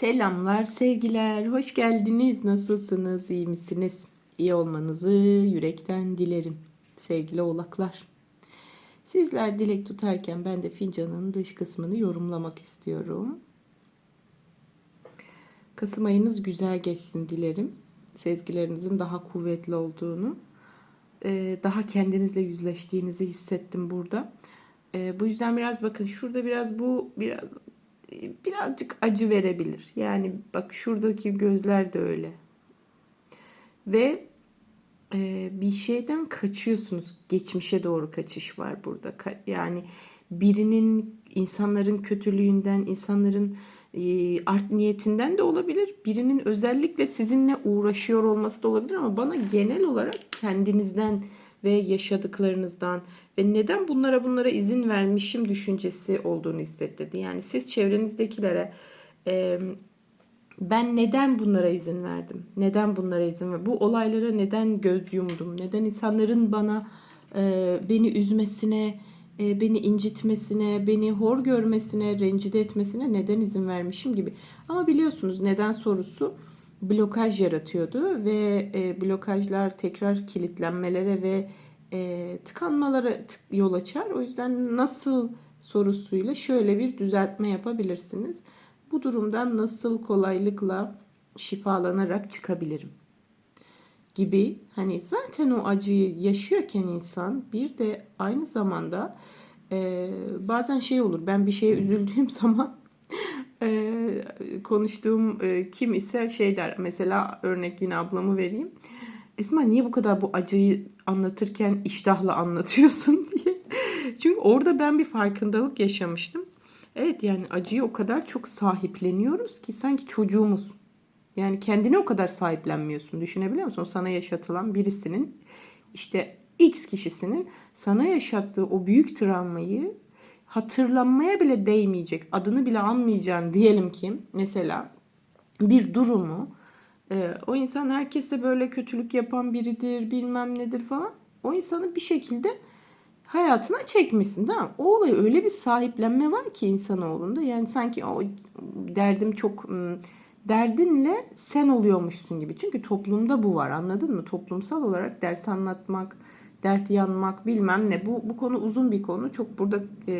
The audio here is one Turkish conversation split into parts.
Selamlar, sevgiler, hoş geldiniz. Nasılsınız, iyi misiniz? İyi olmanızı yürekten dilerim. Sevgili oğlaklar. Sizler dilek tutarken ben de fincanın dış kısmını yorumlamak istiyorum. Kasım ayınız güzel geçsin dilerim. Sezgilerinizin daha kuvvetli olduğunu, e, daha kendinizle yüzleştiğinizi hissettim burada. E, bu yüzden biraz bakın şurada biraz bu biraz birazcık acı verebilir. Yani bak şuradaki gözler de öyle. Ve e, bir şeyden kaçıyorsunuz. Geçmişe doğru kaçış var burada. Ka- yani birinin insanların kötülüğünden, insanların e, art niyetinden de olabilir. Birinin özellikle sizinle uğraşıyor olması da olabilir ama bana genel olarak kendinizden ve yaşadıklarınızdan ve neden bunlara bunlara izin vermişim düşüncesi olduğunu hissettirdi. Yani siz çevrenizdekilere e, ben neden bunlara izin verdim? Neden bunlara izin verdim? Bu olaylara neden göz yumdum? Neden insanların bana e, beni üzmesine, e, beni incitmesine, beni hor görmesine, rencide etmesine neden izin vermişim gibi. Ama biliyorsunuz neden sorusu blokaj yaratıyordu ve e, blokajlar tekrar kilitlenmelere ve e, tıkanmalara tık, yol açar. O yüzden nasıl sorusuyla şöyle bir düzeltme yapabilirsiniz. Bu durumdan nasıl kolaylıkla şifalanarak çıkabilirim? gibi hani zaten o acıyı yaşıyorken insan bir de aynı zamanda e, bazen şey olur ben bir şeye üzüldüğüm zaman e, konuştuğum e, kim ise şey der mesela örnek yine ablamı vereyim Esma niye bu kadar bu acıyı anlatırken iştahla anlatıyorsun diye. Çünkü orada ben bir farkındalık yaşamıştım. Evet yani acıyı o kadar çok sahipleniyoruz ki sanki çocuğumuz. Yani kendini o kadar sahiplenmiyorsun. Düşünebiliyor musun? Sana yaşatılan birisinin işte X kişisinin sana yaşattığı o büyük travmayı hatırlanmaya bile değmeyecek, adını bile anmayacağın diyelim ki mesela bir durumu ee, o insan herkese böyle kötülük yapan biridir, bilmem nedir falan. O insanı bir şekilde hayatına çekmişsin değil mi? O olay öyle bir sahiplenme var ki insanoğlunda. Yani sanki o derdim çok derdinle sen oluyormuşsun gibi. Çünkü toplumda bu var anladın mı? Toplumsal olarak dert anlatmak, dert yanmak bilmem ne. Bu, bu konu uzun bir konu. Çok burada e,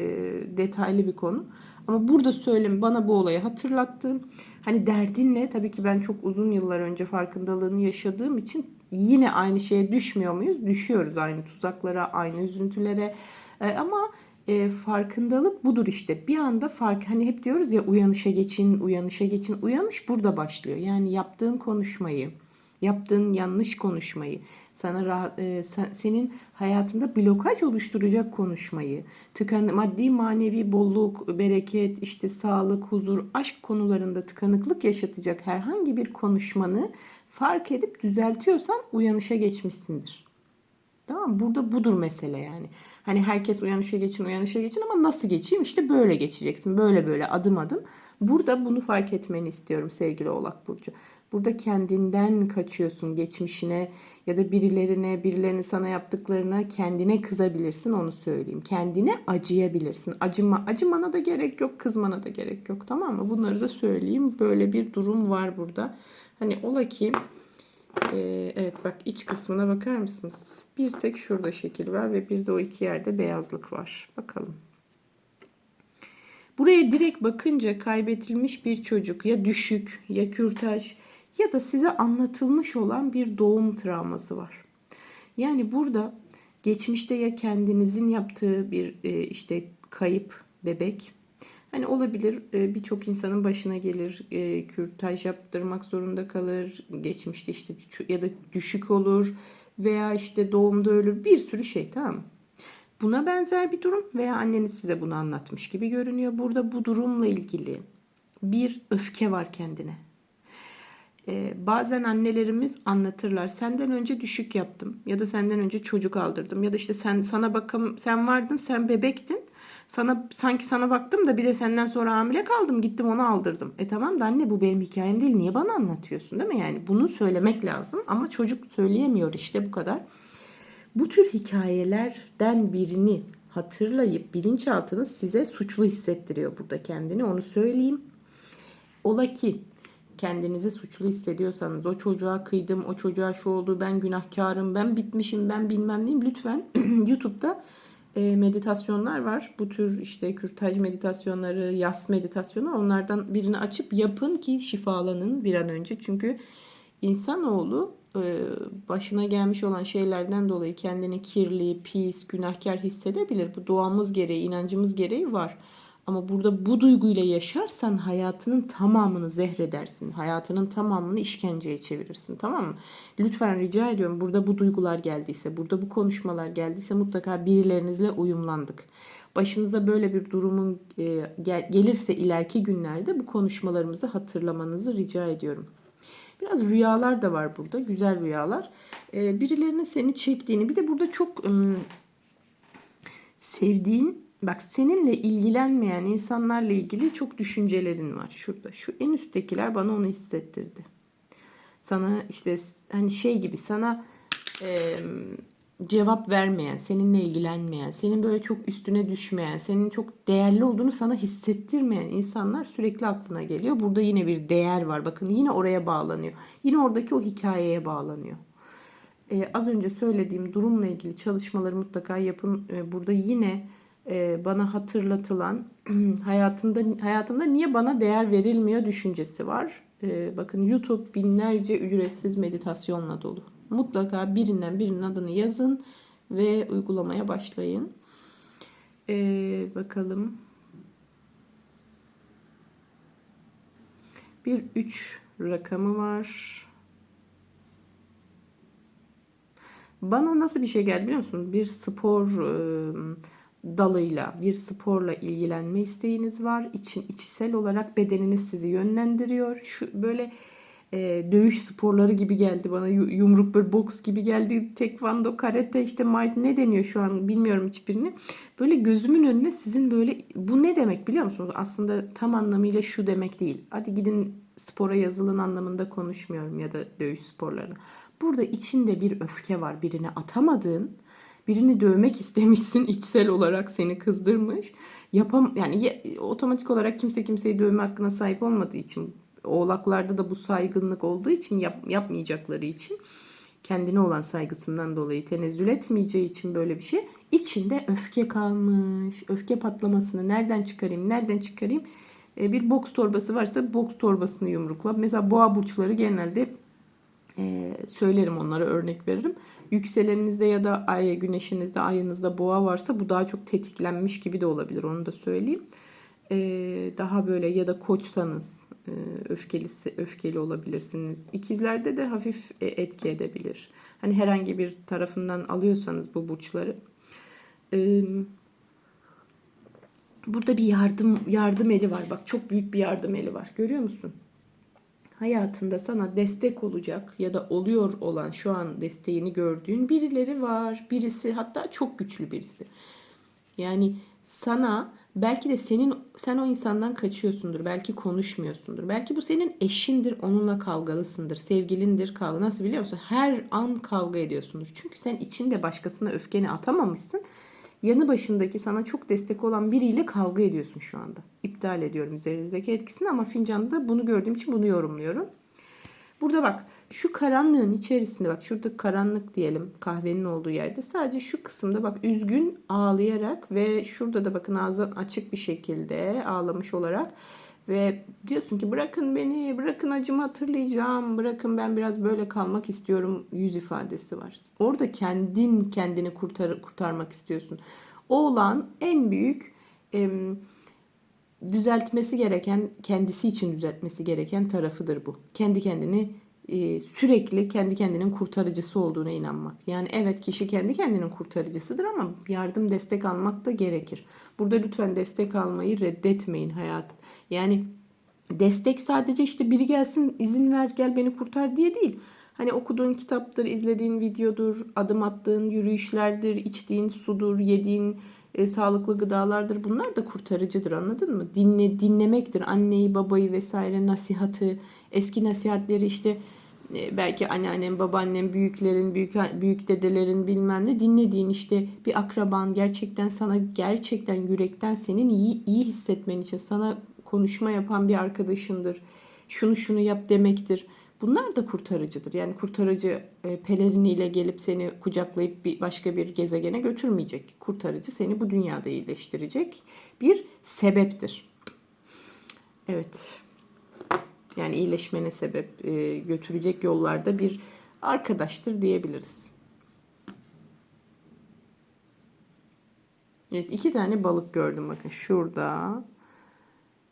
detaylı bir konu. Ama burada söylem bana bu olayı hatırlattı. Hani derdin ne? Tabii ki ben çok uzun yıllar önce farkındalığını yaşadığım için yine aynı şeye düşmüyor muyuz? Düşüyoruz aynı tuzaklara, aynı üzüntülere. E, ama e, farkındalık budur işte. Bir anda fark hani hep diyoruz ya uyanışa geçin, uyanışa geçin. Uyanış burada başlıyor. Yani yaptığın konuşmayı, yaptığın yanlış konuşmayı, sana rahat, e, sen, senin hayatında blokaj oluşturacak konuşmayı, tıkan maddi manevi bolluk, bereket, işte sağlık, huzur, aşk konularında tıkanıklık yaşatacak herhangi bir konuşmanı fark edip düzeltiyorsan uyanışa geçmişsindir. Tamam Burada budur mesele yani. Hani herkes uyanışa geçin, uyanışa geçin ama nasıl geçeyim? İşte böyle geçeceksin. Böyle böyle adım adım. Burada bunu fark etmeni istiyorum sevgili Oğlak Burcu. Burada kendinden kaçıyorsun geçmişine ya da birilerine, birilerinin sana yaptıklarına kendine kızabilirsin onu söyleyeyim. Kendine acıyabilirsin. Acıma, acımana da gerek yok, kızmana da gerek yok tamam mı? Bunları da söyleyeyim. Böyle bir durum var burada. Hani ola ki e, evet bak iç kısmına bakar mısınız? Bir tek şurada şekil var ve bir de o iki yerde beyazlık var. Bakalım. Buraya direkt bakınca kaybetilmiş bir çocuk ya düşük ya kürtaj ya da size anlatılmış olan bir doğum travması var. Yani burada geçmişte ya kendinizin yaptığı bir e, işte kayıp bebek Hani olabilir e, birçok insanın başına gelir e, kürtaj yaptırmak zorunda kalır geçmişte işte ya da düşük olur veya işte doğumda ölür bir sürü şey tamam mı? Buna benzer bir durum veya anneniz size bunu anlatmış gibi görünüyor. Burada bu durumla ilgili bir öfke var kendine. Ee, bazen annelerimiz anlatırlar. Senden önce düşük yaptım ya da senden önce çocuk aldırdım ya da işte sen sana bakım sen vardın sen bebektin. Sana sanki sana baktım da bir de senden sonra hamile kaldım gittim onu aldırdım. E tamam da anne bu benim hikayem değil niye bana anlatıyorsun değil mi? Yani bunu söylemek lazım ama çocuk söyleyemiyor işte bu kadar. Bu tür hikayelerden birini hatırlayıp bilinçaltınız size suçlu hissettiriyor burada kendini onu söyleyeyim. Ola ki kendinizi suçlu hissediyorsanız o çocuğa kıydım, o çocuğa şu oldu, ben günahkarım, ben bitmişim, ben bilmem neyim. Lütfen YouTube'da e, meditasyonlar var. Bu tür işte kürtaj meditasyonları, yas meditasyonu onlardan birini açıp yapın ki şifalanın bir an önce. Çünkü insanoğlu e, başına gelmiş olan şeylerden dolayı kendini kirli, pis, günahkar hissedebilir. Bu doğamız gereği, inancımız gereği var. Ama burada bu duyguyla yaşarsan hayatının tamamını zehredersin. Hayatının tamamını işkenceye çevirirsin tamam mı? Lütfen rica ediyorum burada bu duygular geldiyse, burada bu konuşmalar geldiyse mutlaka birilerinizle uyumlandık. Başınıza böyle bir durumun e, gel- gelirse ileriki günlerde bu konuşmalarımızı hatırlamanızı rica ediyorum. Biraz rüyalar da var burada. Güzel rüyalar. Ee, birilerinin seni çektiğini bir de burada çok sevdiğin bak seninle ilgilenmeyen insanlarla ilgili çok düşüncelerin var şurada. Şu en üsttekiler bana onu hissettirdi. Sana işte hani şey gibi sana em, cevap vermeyen, seninle ilgilenmeyen, senin böyle çok üstüne düşmeyen, senin çok değerli olduğunu sana hissettirmeyen insanlar sürekli aklına geliyor. Burada yine bir değer var. Bakın yine oraya bağlanıyor. Yine oradaki o hikayeye bağlanıyor. Ee, az önce söylediğim durumla ilgili çalışmaları mutlaka yapın. Ee, burada yine e, bana hatırlatılan hayatında hayatımda niye bana değer verilmiyor düşüncesi var. Ee, bakın YouTube binlerce ücretsiz meditasyonla dolu. Mutlaka birinden birinin adını yazın ve uygulamaya başlayın. Ee, bakalım. Bir 3 rakamı var. Bana nasıl bir şey geldi biliyor musun? Bir spor e, dalıyla, bir sporla ilgilenme isteğiniz var. İçin içsel olarak bedeniniz sizi yönlendiriyor. Şu böyle e, dövüş sporları gibi geldi bana. Yu- Yumruk böyle boks gibi geldi. Tekvando, karate işte ne deniyor şu an bilmiyorum hiçbirini. Böyle gözümün önüne sizin böyle bu ne demek biliyor musunuz? Aslında tam anlamıyla şu demek değil. Hadi gidin spora yazılın anlamında konuşmuyorum ya da dövüş sporlarını. Burada içinde bir öfke var. Birine atamadığın, birini dövmek istemişsin içsel olarak seni kızdırmış. Yapam yani ye- otomatik olarak kimse kimseyi dövme hakkına sahip olmadığı için oğlaklarda da bu saygınlık olduğu için yap, yapmayacakları için kendine olan saygısından dolayı tenezzül etmeyeceği için böyle bir şey. İçinde öfke kalmış. Öfke patlamasını nereden çıkarayım, nereden çıkarayım? E, bir boks torbası varsa boks torbasını yumrukla. Mesela boğa burçları genelde e, söylerim onlara örnek veririm. Yükseleninizde ya da ay, güneşinizde, ayınızda boğa varsa bu daha çok tetiklenmiş gibi de olabilir. Onu da söyleyeyim. E, daha böyle ya da koçsanız e, öfkelisi öfkeli olabilirsiniz. İkizlerde de hafif e, etki edebilir. Hani herhangi bir tarafından alıyorsanız bu burçları. E, burada bir yardım yardım eli var. Bak çok büyük bir yardım eli var. Görüyor musun? Hayatında sana destek olacak ya da oluyor olan şu an desteğini gördüğün birileri var. Birisi hatta çok güçlü birisi. Yani sana belki de senin sen o insandan kaçıyorsundur. Belki konuşmuyorsundur. Belki bu senin eşindir, onunla kavgalısındır, sevgilindir, kavga. Nasıl biliyor musun? Her an kavga ediyorsundur. Çünkü sen içinde başkasına öfkeni atamamışsın. Yanı başındaki sana çok destek olan biriyle kavga ediyorsun şu anda. İptal ediyorum üzerinizdeki etkisini ama fincanda bunu gördüğüm için bunu yorumluyorum. Burada bak şu karanlığın içerisinde bak şurada karanlık diyelim kahvenin olduğu yerde sadece şu kısımda bak üzgün ağlayarak ve şurada da bakın ağzı açık bir şekilde ağlamış olarak ve diyorsun ki bırakın beni bırakın acımı hatırlayacağım bırakın ben biraz böyle kalmak istiyorum yüz ifadesi var. Orada kendin kendini kurtar, kurtarmak istiyorsun. O olan en büyük em, düzeltmesi gereken, kendisi için düzeltmesi gereken tarafıdır bu. Kendi kendini e, sürekli kendi kendinin kurtarıcısı olduğuna inanmak. Yani evet kişi kendi kendinin kurtarıcısıdır ama yardım destek almak da gerekir. Burada lütfen destek almayı reddetmeyin hayat. Yani destek sadece işte biri gelsin izin ver gel beni kurtar diye değil. Hani okuduğun kitaptır, izlediğin videodur, adım attığın yürüyüşlerdir, içtiğin sudur, yediğin e, sağlıklı gıdalardır. Bunlar da kurtarıcıdır anladın mı? Dinle, dinlemektir. Anneyi, babayı vesaire nasihatı, eski nasihatleri işte belki anneannem, babaannem, büyüklerin, büyük büyük dedelerin bilmem ne dinlediğin işte bir akraban gerçekten sana gerçekten yürekten senin iyi iyi hissetmen için sana konuşma yapan bir arkadaşındır. Şunu şunu yap demektir. Bunlar da kurtarıcıdır. Yani kurtarıcı e, peleriniyle gelip seni kucaklayıp bir başka bir gezegene götürmeyecek. Kurtarıcı seni bu dünyada iyileştirecek bir sebeptir. Evet. Yani iyileşmene sebep e, götürecek yollarda bir arkadaştır diyebiliriz. Evet iki tane balık gördüm bakın şurada.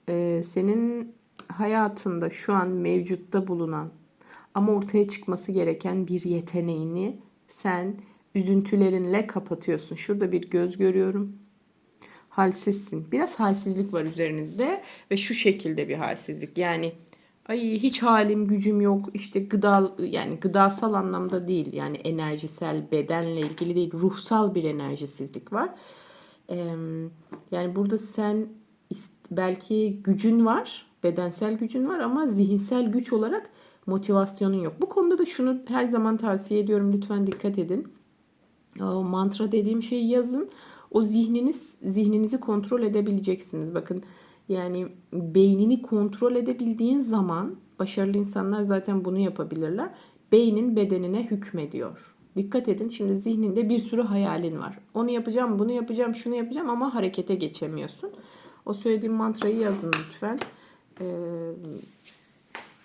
Ee, senin hayatında şu an mevcutta bulunan ama ortaya çıkması gereken bir yeteneğini sen üzüntülerinle kapatıyorsun. Şurada bir göz görüyorum. Halsizsin. Biraz halsizlik var üzerinizde ve şu şekilde bir halsizlik. Yani ay hiç halim gücüm yok işte gıda yani gıdasal anlamda değil yani enerjisel bedenle ilgili değil ruhsal bir enerjisizlik var. Ee, yani burada sen belki gücün var, bedensel gücün var ama zihinsel güç olarak motivasyonun yok. Bu konuda da şunu her zaman tavsiye ediyorum. Lütfen dikkat edin. O mantra dediğim şeyi yazın. O zihniniz zihninizi kontrol edebileceksiniz. Bakın yani beynini kontrol edebildiğin zaman başarılı insanlar zaten bunu yapabilirler. Beynin bedenine hükmediyor. Dikkat edin şimdi zihninde bir sürü hayalin var. Onu yapacağım, bunu yapacağım, şunu yapacağım ama harekete geçemiyorsun. O söylediğim mantrayı yazın lütfen. Ee,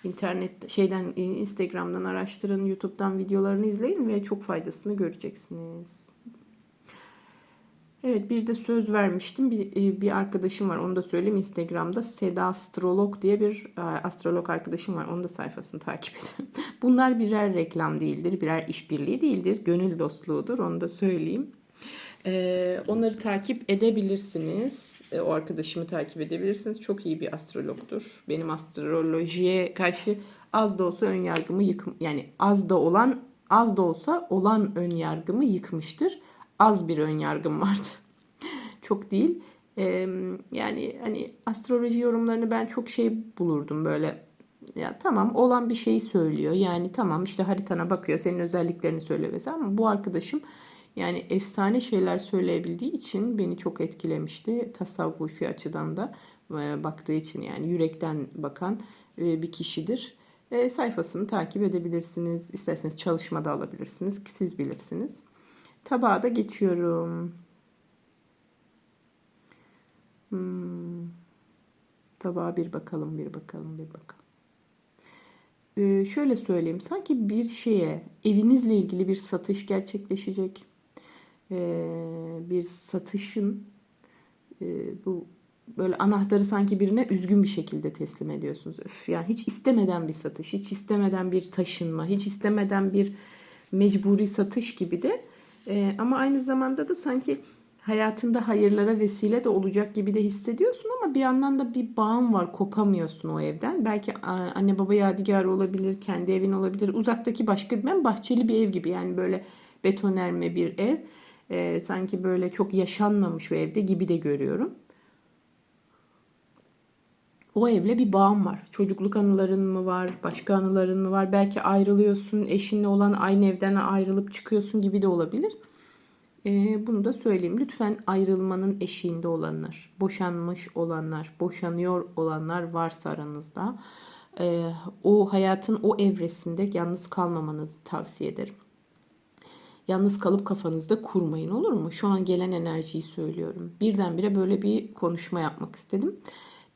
internet şeyden Instagram'dan araştırın, YouTube'dan videolarını izleyin ve çok faydasını göreceksiniz. Evet bir de söz vermiştim. Bir, bir arkadaşım var onu da söyleyeyim Instagram'da Seda Astrolog diye bir astrolog arkadaşım var. Onun da sayfasını takip edin. Bunlar birer reklam değildir, birer işbirliği değildir. Gönül dostluğudur onu da söyleyeyim. Ee, onları takip edebilirsiniz. O arkadaşımı takip edebilirsiniz. Çok iyi bir astrologdur. Benim astrolojiye karşı az da olsa ön yargımı yıkım yani az da olan az da olsa olan ön yargımı yıkmıştır. Az bir ön yargım vardı. çok değil. Ee, yani hani astroloji yorumlarını ben çok şey bulurdum böyle ya tamam olan bir şeyi söylüyor. Yani tamam işte haritana bakıyor, senin özelliklerini söylüyor vesaire ama bu arkadaşım yani efsane şeyler söyleyebildiği için beni çok etkilemişti. Tasavvufi açıdan da baktığı için yani yürekten bakan bir kişidir. E, sayfasını takip edebilirsiniz. İsterseniz çalışmada alabilirsiniz. Siz bilirsiniz. Tabağa da geçiyorum. Hmm. Tabağa bir bakalım, bir bakalım, bir bakalım. Ee, şöyle söyleyeyim. Sanki bir şeye, evinizle ilgili bir satış gerçekleşecek ee, bir satışın e, bu böyle anahtarı sanki birine üzgün bir şekilde teslim ediyorsunuz. Öf, yani hiç istemeden bir satış, hiç istemeden bir taşınma, hiç istemeden bir mecburi satış gibi de e, ama aynı zamanda da sanki hayatında hayırlara vesile de olacak gibi de hissediyorsun ama bir yandan da bir bağın var kopamıyorsun o evden. Belki anne baba yadigarı olabilir, kendi evin olabilir, uzaktaki başka bir ben bahçeli bir ev gibi yani böyle betonerme bir ev e, sanki böyle çok yaşanmamış o evde gibi de görüyorum. O evle bir bağım var. Çocukluk anıların mı var, başka anıların mı var? Belki ayrılıyorsun, eşinle olan aynı evden ayrılıp çıkıyorsun gibi de olabilir. E, bunu da söyleyeyim. Lütfen ayrılmanın eşiğinde olanlar, boşanmış olanlar, boşanıyor olanlar varsa aranızda e, o hayatın o evresinde yalnız kalmamanızı tavsiye ederim. Yalnız kalıp kafanızda kurmayın olur mu? Şu an gelen enerjiyi söylüyorum. Birdenbire böyle bir konuşma yapmak istedim.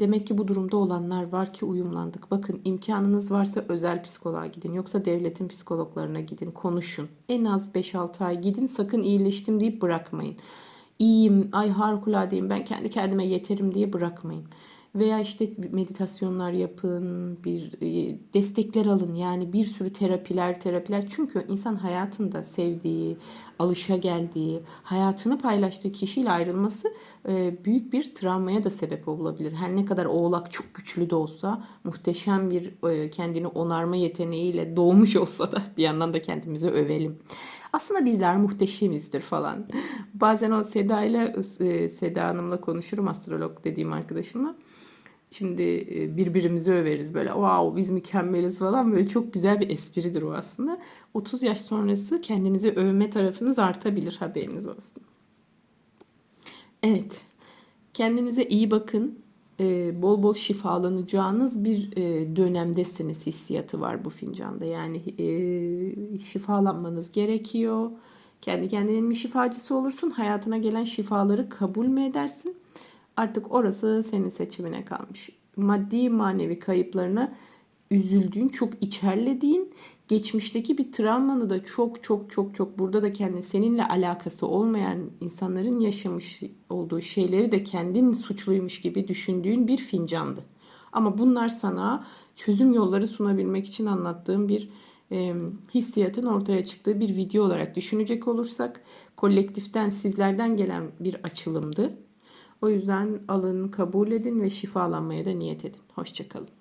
Demek ki bu durumda olanlar var ki uyumlandık. Bakın imkanınız varsa özel psikoloğa gidin. Yoksa devletin psikologlarına gidin. Konuşun. En az 5-6 ay gidin. Sakın iyileştim deyip bırakmayın. İyiyim, ay harikuladeyim, ben kendi kendime yeterim diye bırakmayın veya işte meditasyonlar yapın, bir e, destekler alın. Yani bir sürü terapiler, terapiler. Çünkü insan hayatında sevdiği, alışa geldiği, hayatını paylaştığı kişiyle ayrılması e, büyük bir travmaya da sebep olabilir. Her ne kadar oğlak çok güçlü de olsa, muhteşem bir e, kendini onarma yeteneğiyle doğmuş olsa da bir yandan da kendimizi övelim. Aslında bizler muhteşemizdir falan. Bazen o Seda ile Seda Hanım'la konuşurum astrolog dediğim arkadaşımla. Şimdi e, birbirimizi överiz böyle wow biz mükemmeliz falan böyle çok güzel bir espridir o aslında. 30 yaş sonrası kendinizi övme tarafınız artabilir haberiniz olsun. Evet kendinize iyi bakın. e, bol bol şifalanacağınız bir e, dönemdesiniz hissiyatı var bu fincanda. Yani e, şifalanmanız gerekiyor. Kendi kendinin mi şifacısı olursun? Hayatına gelen şifaları kabul mü edersin? Artık orası senin seçimine kalmış. Maddi manevi kayıplarına üzüldüğün, çok içerlediğin, geçmişteki bir travmanı da çok çok çok çok burada da kendi seninle alakası olmayan insanların yaşamış olduğu şeyleri de kendin suçluymuş gibi düşündüğün bir fincandı. Ama bunlar sana çözüm yolları sunabilmek için anlattığım bir e, hissiyatın ortaya çıktığı bir video olarak düşünecek olursak kolektiften sizlerden gelen bir açılımdı. O yüzden alın, kabul edin ve şifalanmaya da niyet edin. Hoşçakalın.